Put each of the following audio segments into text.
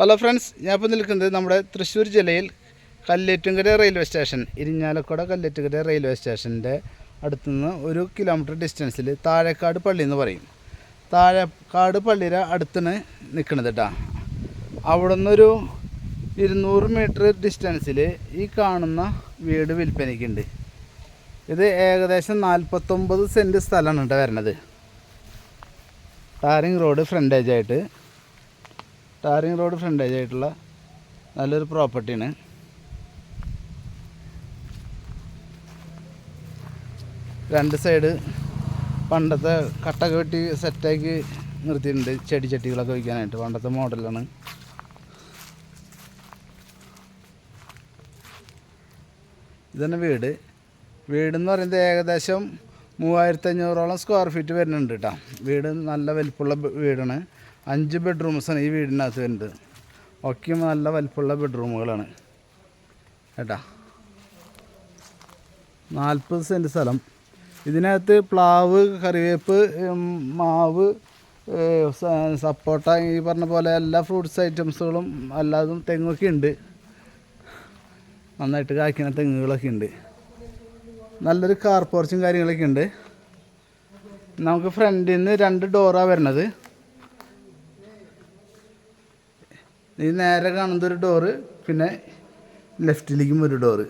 Hello friends ഞാൻ ഇപ്പോൾ നിൽക്കുന്നത് നമ്മുടെ തൃശ്ശൂർ ജില്ലയിൽ Kalletumkara railway station Irinjalakuda Kalletumkara railway സ്റ്റേഷന്റെ അടുത്തുനിന്ന് ഒരു കിലോമീറ്റർ ഡിസ്റ്റൻസിൽ താഴേക്കാട് പള്ളി എന്ന് പറയും. താഴേക്കാട് പള്ളിയുടെ അടുത്താണ് നിൽക്കുന്നത് കേട്ടോ അവിടെ നിന്നൊരു ഇരുന്നൂറ് മീറ്റർ ഡിസ്റ്റൻസിൽ ഈ കാണുന്ന വീട് വിൽപ്പനയ്ക്കുണ്ട്. ഇത് ഏകദേശം നാൽപ്പത്തൊമ്പത് സെന്റ് സ്ഥലമാണ് കേട്ടോ വരണത്. ടാറിങ് റോഡ് ഫ്രണ്ടേജ് ആയിട്ട്. ടാറിങ് റോഡ് ഫ്രണ്ടേജ് ആയിട്ടുള്ള നല്ലൊരു പ്രോപ്പർട്ടിയാണ്. രണ്ട് സൈഡ് പണ്ടത്തെ കട്ടൊക്കെ വെട്ടി സെറ്റാക്കി നിർത്തിയിട്ടുണ്ട് ചെടി ചട്ടികളൊക്കെ വയ്ക്കാനായിട്ട്. പണ്ടത്തെ മോഡലാണ്. ഇതാണ് വീട്. വീടെന്ന് പറയുന്നത് ഏകദേശം മൂവായിരത്തി അഞ്ഞൂറോളം സ്ക്വയർ ഫീറ്റ് വരുന്നുണ്ട് കേട്ടോ വീട് നല്ല വലിപ്പമുള്ള വീടാണ്. അഞ്ച് ബെഡ്റൂംസാണ് ഈ വീടിനകത്ത് വരുന്നത്. ഒക്കെ നല്ല വലിപ്പമുള്ള ബെഡ്റൂമുകളാണ് കേട്ടാ? നാൽപ്പത് സെന്റ് സ്ഥലം. ഇതിനകത്ത് പ്ലാവ് കറിവേപ്പ് മാവ് സപ്പോട്ട ഈ പറഞ്ഞ പോലെ എല്ലാ ഫ്രൂട്ട്സ് ഐറ്റംസുകളും അല്ലാതും തെങ്ങൊക്കെ ഉണ്ട്. നന്നായിട്ട് കായ്ക്കുന്ന തെങ്ങുകളൊക്കെ ഉണ്ട്. നല്ലൊരു കാർ പോർച്ചും കാര്യങ്ങളൊക്കെ ഉണ്ട്. നമുക്ക് ഫ്രണ്ടിൽ നിന്ന് രണ്ട് ഡോറാണ് വരണത്. ഈ നേരെ കാണുന്ന ഒരു ഡോറ് പിന്നെ ലെഫ്റ്റിലേക്കും ഒരു ഡോറ്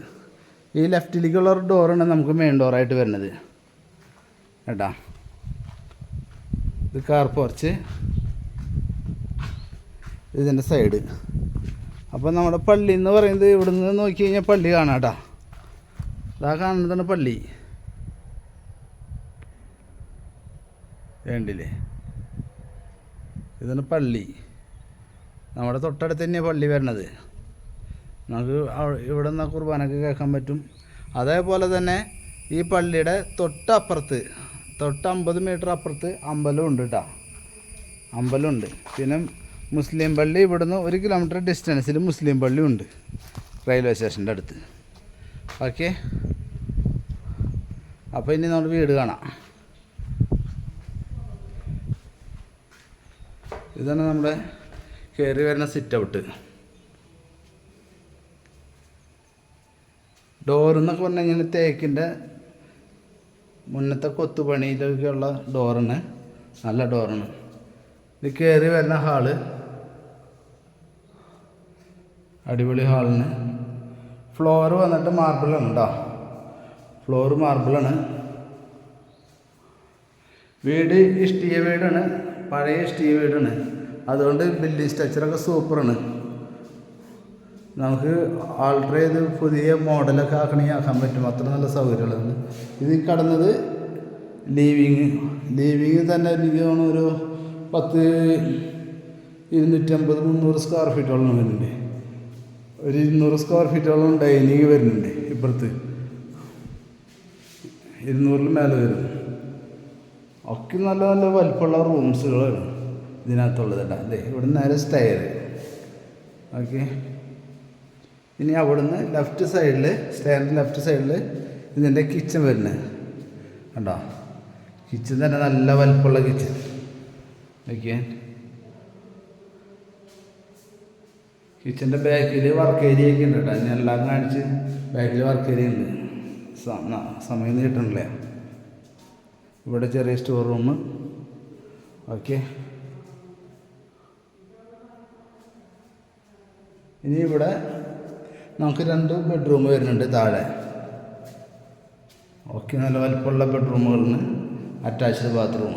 ഈ ലെഫ്റ്റിലേക്കുള്ള ഒരു ഡോറാണ് നമുക്ക് മെയിൻ ഡോറായിട്ട് വരുന്നത്. കേട്ടാ? ഇത് കാർ പോർച്ച് ഇതിന്റെ സൈഡ് അപ്പോൾ നമ്മുടെ പള്ളി എന്ന് പറയുന്നത് ഇവിടുന്ന് നോക്കി കഴിഞ്ഞാൽ പള്ളി കാണാം കേട്ടോ. അതാ കാണുന്നതാണ് പള്ളി. വേണ്ടില്ലേ ഇതാണ് പള്ളി. നമ്മുടെ തൊട്ടടുത്ത് തന്നെ പള്ളി വരണത്. നമുക്ക് ഇവിടെ നിന്ന് കുർബാനൊക്കെ കേൾക്കാൻ പറ്റും. അതേപോലെ തന്നെ ഈ പള്ളിയുടെ തൊട്ടപ്പുറത്ത് തൊട്ട് അമ്പത് മീറ്റർ അപ്പുറത്ത് അമ്പലം ഉണ്ട് കേട്ടോ അമ്പലമുണ്ട് പിന്നെ മുസ്ലിം പള്ളി ഇവിടുന്ന് ഒരു കിലോമീറ്റർ ഡിസ്റ്റൻസിൽ മുസ്ലിം പള്ളി ഉണ്ട് റെയിൽവേ സ്റ്റേഷന്റെ അടുത്ത്. ഓക്കെ. അപ്പോൾ ഇനി നമ്മൾ വീട് കാണാം. ഇതാണ് നമ്മുടെ കയറി വരുന്ന സിറ്റ് ഔട്ട് ഡോറെന്നൊക്കെ പറഞ്ഞു കഴിഞ്ഞാൽ തേക്കിന്റെ മുന്നത്തെ കൊത്തുപണിയിലൊക്കെയുള്ള ഡോറാണ് നല്ല ഡോറാണ് ഇത് കയറി വരുന്ന ഹാൾ അടിപൊളി ഹാളിന് ഫ്ലോർ വന്നിട്ട് മാർബിളാണ് കേട്ടോ ഫ്ലോർ മാർബിളാണ് വീട് ഇഷ്ടീയ വീടാണ്. പഴയ ഇഷ്ടീയ വീടാണ്. അതുകൊണ്ട് ബില്ലി സ്ട്രക്ചറൊക്കെ സൂപ്പറാണ് നമുക്ക് ആൾട്ടർ ചെയ്ത് പുതിയ മോഡലൊക്കെ ആക്കണമെങ്കിൽ ആക്കാൻ പറ്റും. അത്ര നല്ല സൗകര്യമുള്ളതാണ് ഇത് കടന്നത് ലീവിങ് ലീവിങ് തന്നെ എനിക്ക് തോന്നുന്നു ഒരു പത്ത് ഇരുന്നൂറ്റമ്പത് മുന്നൂറ് സ്ക്വയർ ഫീറ്റോളം വരുന്നുണ്ട് ഒരു ഇരുന്നൂറ് സ്ക്വയർ ഫീറ്റോളം ഡൈനിങ് വരുന്നുണ്ട് ഇപ്പുറത്ത്. ഇരുന്നൂറിൽ മേലെ വരും. ഒക്കെ നല്ല നല്ല വലിപ്പമുള്ള റൂംസുകളാണ് ഇതിനകത്തുള്ളത് കേട്ടോ അല്ലേ ഇവിടെ നേരെ സ്റ്റയർ ഓക്കെ. ഇനി അവിടുന്ന് ലെഫ്റ്റ് സൈഡിൽ സ്റ്റെയറിന്റെ ലെഫ്റ്റ് സൈഡിൽ ഇതിന്റെ കിച്ചൺ വരുന്നത് കണ്ടോ? കിച്ചൻ തന്നെ നല്ല വലുപ്പമുള്ള കിച്ചൺ ഓക്കെ കിച്ചന്റെ ബാക്കിൽ വർക്ക് ഏരിയ ഒക്കെ ഉണ്ട് കേട്ടോ. ഞാൻ എല്ലാം കാണിച്ച് ബാക്കിൽ വർക്ക് ഏരിയ ഉണ്ട്. സമയം കിട്ടണില്ല. ഇവിടെ ചെറിയ സ്റ്റോർ റൂം ഓക്കെ. ഇനി ഇവിടെ നമുക്ക് രണ്ട് ബെഡ്റൂം വരുന്നുണ്ട് താഴെ. ഓക്കെ നല്ല വലിപ്പമുള്ള ബെഡ്റൂമുകളിന് അറ്റാച്ച്ഡ് ബാത്റൂം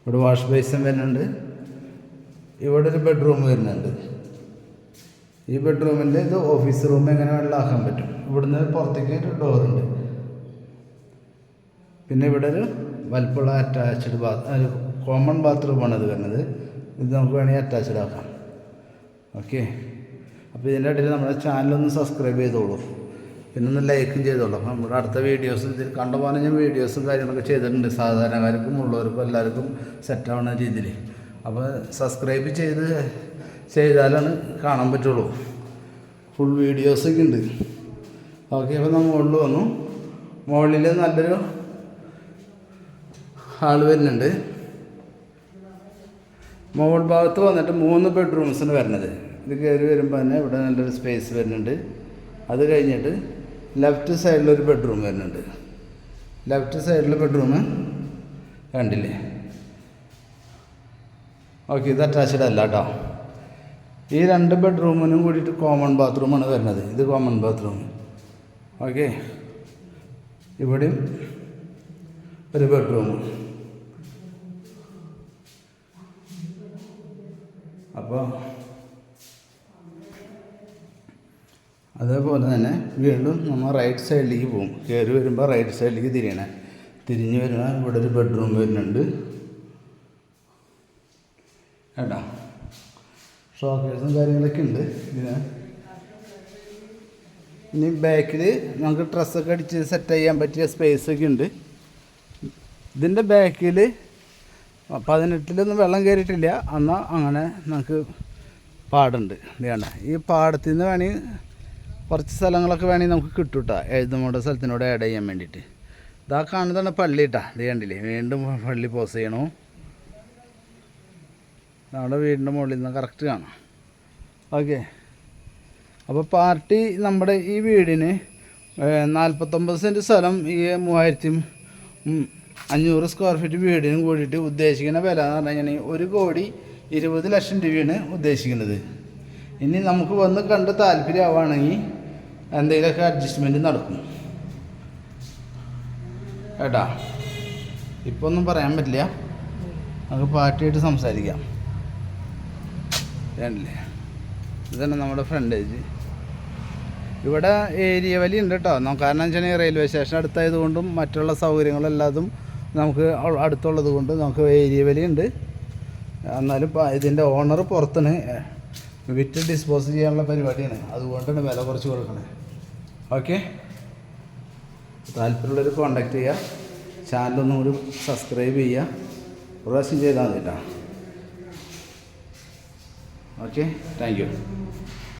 ഇവിടെ വാഷ് ബേസിൻ വരുന്നുണ്ട്. ഇവിടെ ഒരു ബെഡ്റൂം വരുന്നുണ്ട്. ഈ ബെഡ്റൂമിന്റെ ഇത് ഓഫീസ് റൂം എങ്ങനെ വേണമെങ്കിലും ആക്കാൻ പറ്റും? ഇവിടുന്ന് പുറത്തേക്ക് ഒരു ഡോറുണ്ട് പിന്നെ ഇവിടെ ഒരു വലിപ്പമുള്ള അറ്റാച്ച്ഡ് ബാത്ത് കോമൺ ബാത്റൂമാണ് ഇത് വരുന്നത്. ഇത് നമുക്ക് വേണമെങ്കിൽ അറ്റാച്ച്ഡ് ആക്കാം. ഓക്കെ. അപ്പോൾ ഇതിന്റെ ഇടയിൽ നമ്മുടെ ചാനലൊന്ന് സബ്സ്ക്രൈബ് ചെയ്തോളൂ. പിന്നെ ഒന്ന് ലൈക്കും ചെയ്തോളൂ. അപ്പോൾ നമ്മുടെ അടുത്ത വീഡിയോസ് ഇതിൽ കണ്ടുപോകാൻ ഞാൻ വീഡിയോസും കാര്യങ്ങളൊക്കെ ചെയ്തിട്ടുണ്ട്. സാധാരണക്കാർക്കും ഉള്ളവർക്കും എല്ലാവർക്കും സെറ്റാവുന്ന രീതിയിൽ. അപ്പോൾ സബ്സ്ക്രൈബ് ചെയ്ത് ചെയ്താലാണ് കാണാൻ പറ്റുള്ളൂ. ഫുൾ വീഡിയോസൊക്കെ ഉണ്ട്. ഓക്കെ അപ്പോൾ നമ്മൾ മുകളിൽ വന്നു. മുകളിൽ നല്ലൊരു ഹാൾ വരുന്നുണ്ട്. മുകൾ ഭാഗത്ത് വന്നിട്ട് മൂന്ന് ബെഡ്റൂംസാണ് വരുന്നത്. ഇത് കയറി വരുമ്പോൾ തന്നെ ഇവിടെ നല്ലൊരു സ്പേസ് വരുന്നുണ്ട്. അത് കഴിഞ്ഞിട്ട് ലെഫ്റ്റ് സൈഡിലൊരു ബെഡ്റൂം വരുന്നുണ്ട്. ലെഫ്റ്റ് സൈഡിൽ ബെഡ്റൂം കണ്ടില്ലേ? ഓക്കെ ഇത് അറ്റാച്ച്ഡ് അല്ല കേട്ടോ ഈ രണ്ട് ബെഡ്റൂമിനും കൂടിയിട്ട് കോമൺ ബാത്റൂമാണ് വരുന്നത്. ഇത് കോമൺ ബാത്റൂം ഓക്കെ ഇവിടെയും ഒരു ബെഡ്റൂം അപ്പോൾ അതേപോലെ തന്നെ വീണ്ടും നമ്മൾ റൈറ്റ് സൈഡിലേക്ക് പോകും. കയറി വരുമ്പോൾ റൈറ്റ് സൈഡിലേക്ക് തിരിയണേ. തിരിഞ്ഞ് വരുമ്പോൾ ഇവിടെ ഒരു ബെഡ്റൂം വരുന്നുണ്ട്. കേട്ടോ? ഷോക്കേഴ്സും കാര്യങ്ങളൊക്കെ ഉണ്ട്. ഇതിന് ഇനി ബാക്കിൽ നമുക്ക് ഡ്രസ്സൊക്കെ അടിച്ച് സെറ്റ് ചെയ്യാൻ പറ്റിയ സ്പേസ് ഒക്കെ ഉണ്ട്. ഇതിന്റെ ബാക്കിൽ പതിനെട്ടിലൊന്നും വെള്ളം കയറിയിട്ടില്ല എന്നാൽ അങ്ങനെ നമുക്ക് പാടുണ്ട്. വേണ്ട ഈ പാടത്തിൽ നിന്ന് വേണമെങ്കിൽ കുറച്ച് സ്ഥലങ്ങളൊക്കെ വേണമെങ്കിൽ നമുക്ക് കിട്ടും കേട്ടോ എഴുതുമോടെ സ്ഥലത്തിനോട് ആഡ് ചെയ്യാൻ വേണ്ടിയിട്ട്. ഇതാ കാണുന്നതാണ് പള്ളി കേട്ടോ ഇത് കണ്ടില്ലേ? വീണ്ടും പള്ളി പോസ് ചെയ്യണു. നമ്മുടെ വീടിന്റെ മുകളിൽ നിന്ന് കറക്റ്റ് കാണാം. ഓക്കെ അപ്പോൾ പാർട്ടി നമ്മുടെ ഈ വീടിന് നാൽപ്പത്തൊമ്പത് സെന്റ് സ്ഥലം ഈ മൂവായിരത്തി അഞ്ഞൂറ് സ്ക്വയർ ഫീറ്റ് വീടിനും കൂടിയിട്ട് ഉദ്ദേശിക്കുന്ന വില എന്ന് പറഞ്ഞു കഴിഞ്ഞാൽ ഒരു കോടി ഇരുപത് ലക്ഷം രൂപയാണ് ഉദ്ദേശിക്കുന്നത്. ഇനി നമുക്ക് വന്ന് കണ്ട് താല്പര്യമാവുകയാണെങ്കിൽ എന്തെങ്കിലുമൊക്കെ അഡ്ജസ്റ്റ്മെന്റ് നടക്കും. കേട്ടാ? ഇപ്പോൾ ഒന്നും പറയാൻ പറ്റില്ല. നമുക്ക് പാർട്ടിയായിട്ട് സംസാരിക്കാം. വേണ്ടില്ലേ ഇതാണ് നമ്മുടെ ഫ്രണ്ടേജ് ഇവിടെ ഏരിയ വലിയ ഉണ്ട് കേട്ടോ കാരണം വെച്ചാൽ റെയിൽവേ സ്റ്റേഷൻ അടുത്തായത് കൊണ്ടും മറ്റുള്ള സൗകര്യങ്ങളെല്ലാതും നമുക്ക് അടുത്തുള്ളത് കൊണ്ട് നമുക്ക് ഏരിയ വലി ഉണ്ട്. എന്നാലും ഇതിന്റെ ഓണർ പുറത്തുനിന്ന് വിറ്റ് ഡിസ്പോസ് ചെയ്യാനുള്ള പരിപാടിയാണ്. അതുകൊണ്ടാണ് വില കുറച്ച് കൊടുക്കണത് ഓക്കെ. താല്പര്യമുള്ളവർ കോണ്ടാക്ട് ചെയ്യുക. ചാനലൊന്നും കൂടി സബ്സ്ക്രൈബ് ചെയ്യുക. പ്രാവശ്യം ചെയ്താൽ മതി കേട്ടോ ഓക്കെ. Thank you